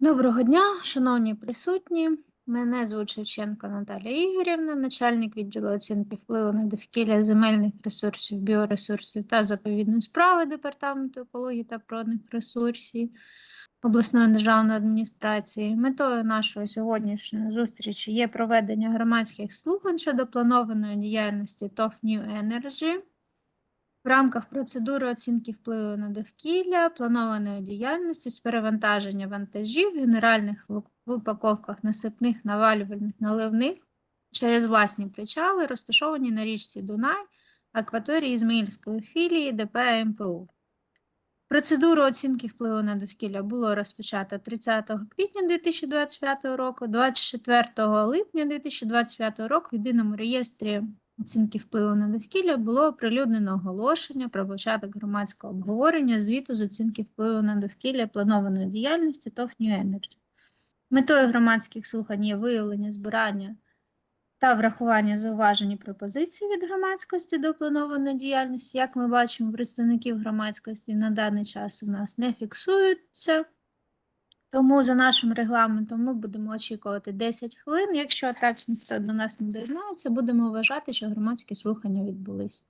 Доброго дня, шановні присутні. Мене звуть Шевченко Наталія Ігорівна, начальник відділу оцінки впливу на довкілля земельних ресурсів, біоресурсів та заповідної справи Департаменту екології та природних ресурсів обласної державної адміністрації. Метою нашої сьогоднішньої зустрічі є проведення громадських слухань щодо планованої діяльності ТОВ New Energy в рамках процедури оцінки впливу на довкілля, планованої діяльності з перевантаження вантажів в генеральних упаковках насипних, навалювальних, наливних через власні причали, розташовані на річці Дунай, акваторії Ізмаїльської філії ДП МПУ. Процедуру оцінки впливу на довкілля було розпочато 30 квітня 2025 року, 24 липня 2025 року в єдиному реєстрі оцінки впливу на довкілля було оприлюднено оголошення про початок громадського обговорення звіту з оцінки впливу на довкілля планованої діяльності ТОВ New Energy. Метою громадських слухань є виявлення збирання та врахування зауважень і пропозицій від громадськості до планованої діяльності. Як ми бачимо, представників громадськості на даний час у нас не фіксуються. Тому за нашим регламентом ми будемо очікувати 10 хвилин. Якщо так ніхто до нас не доєднається, будемо вважати, що громадські слухання відбулись.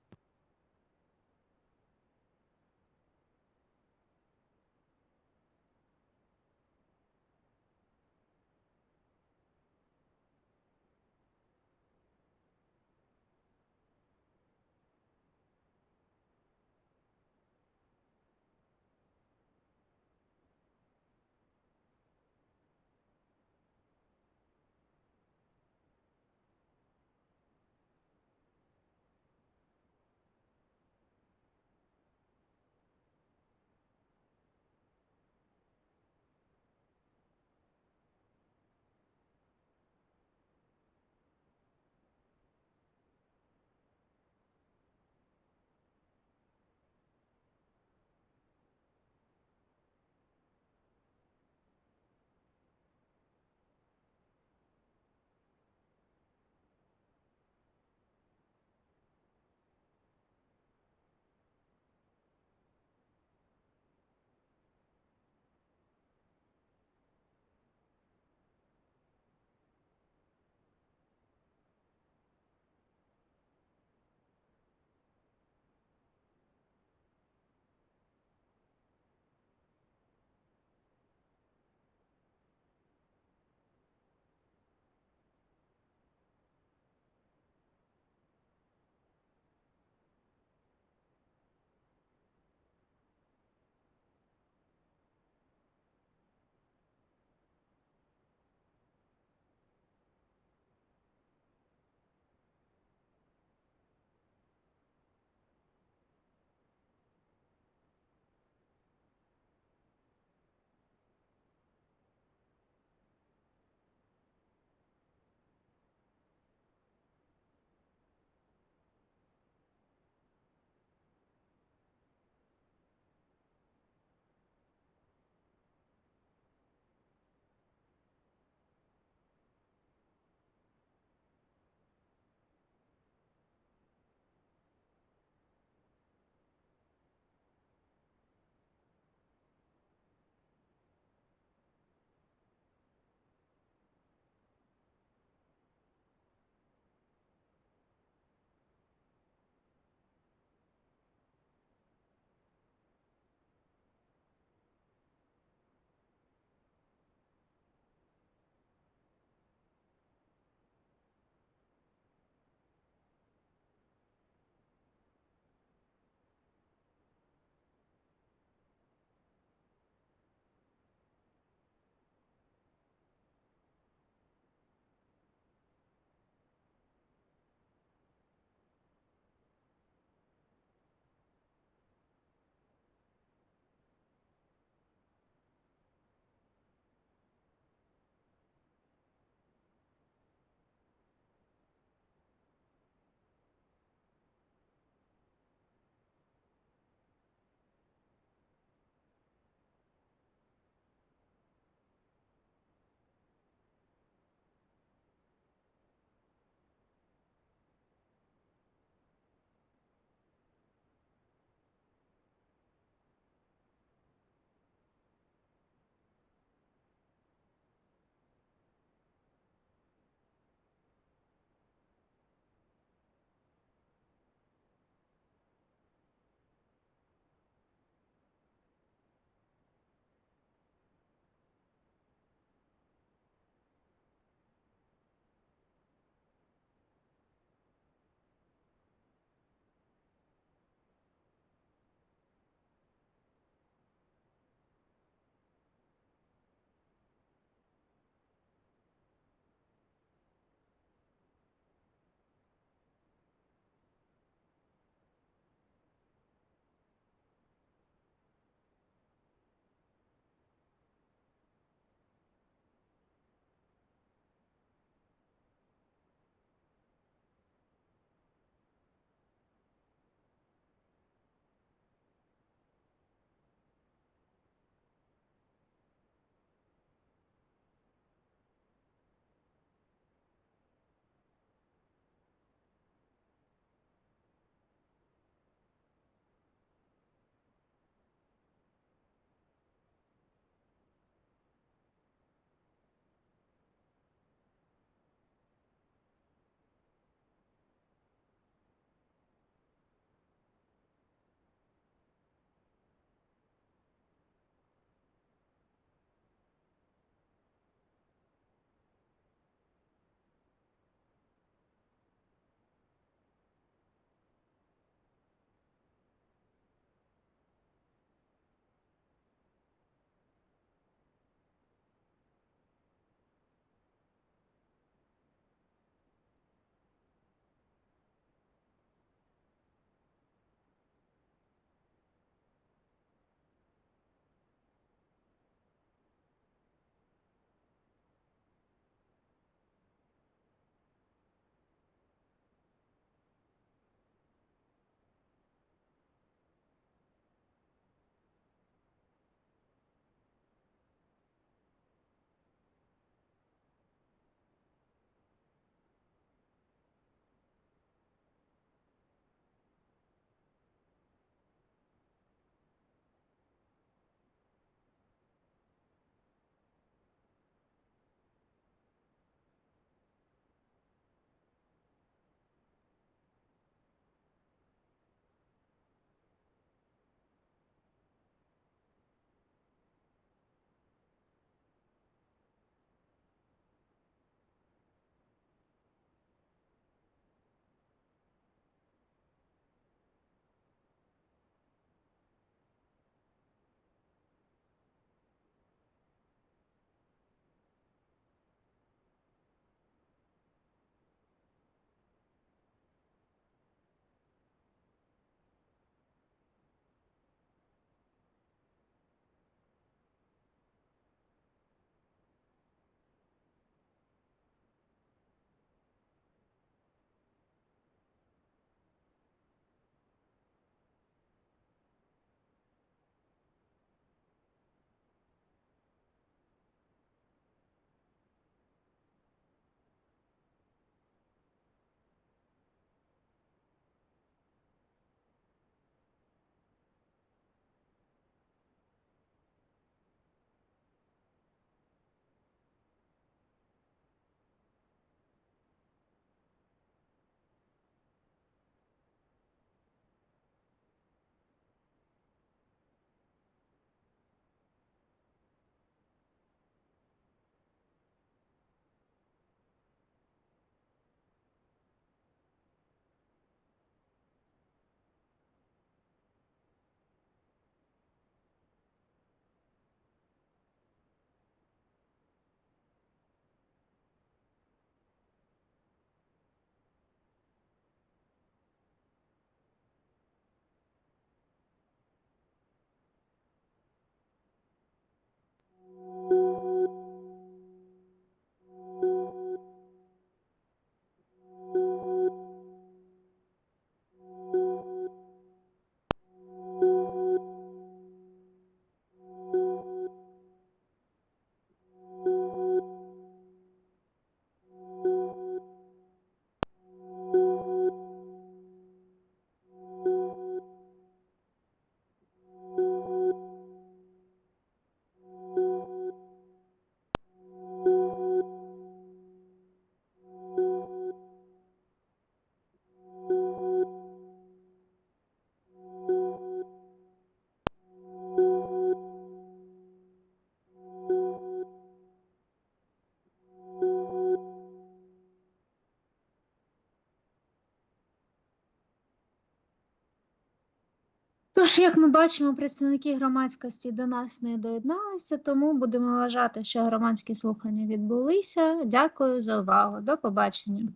Тож, як ми бачимо, представники громадськості до нас не доєдналися, тому будемо вважати, що громадські слухання відбулися. Дякую за увагу. До побачення.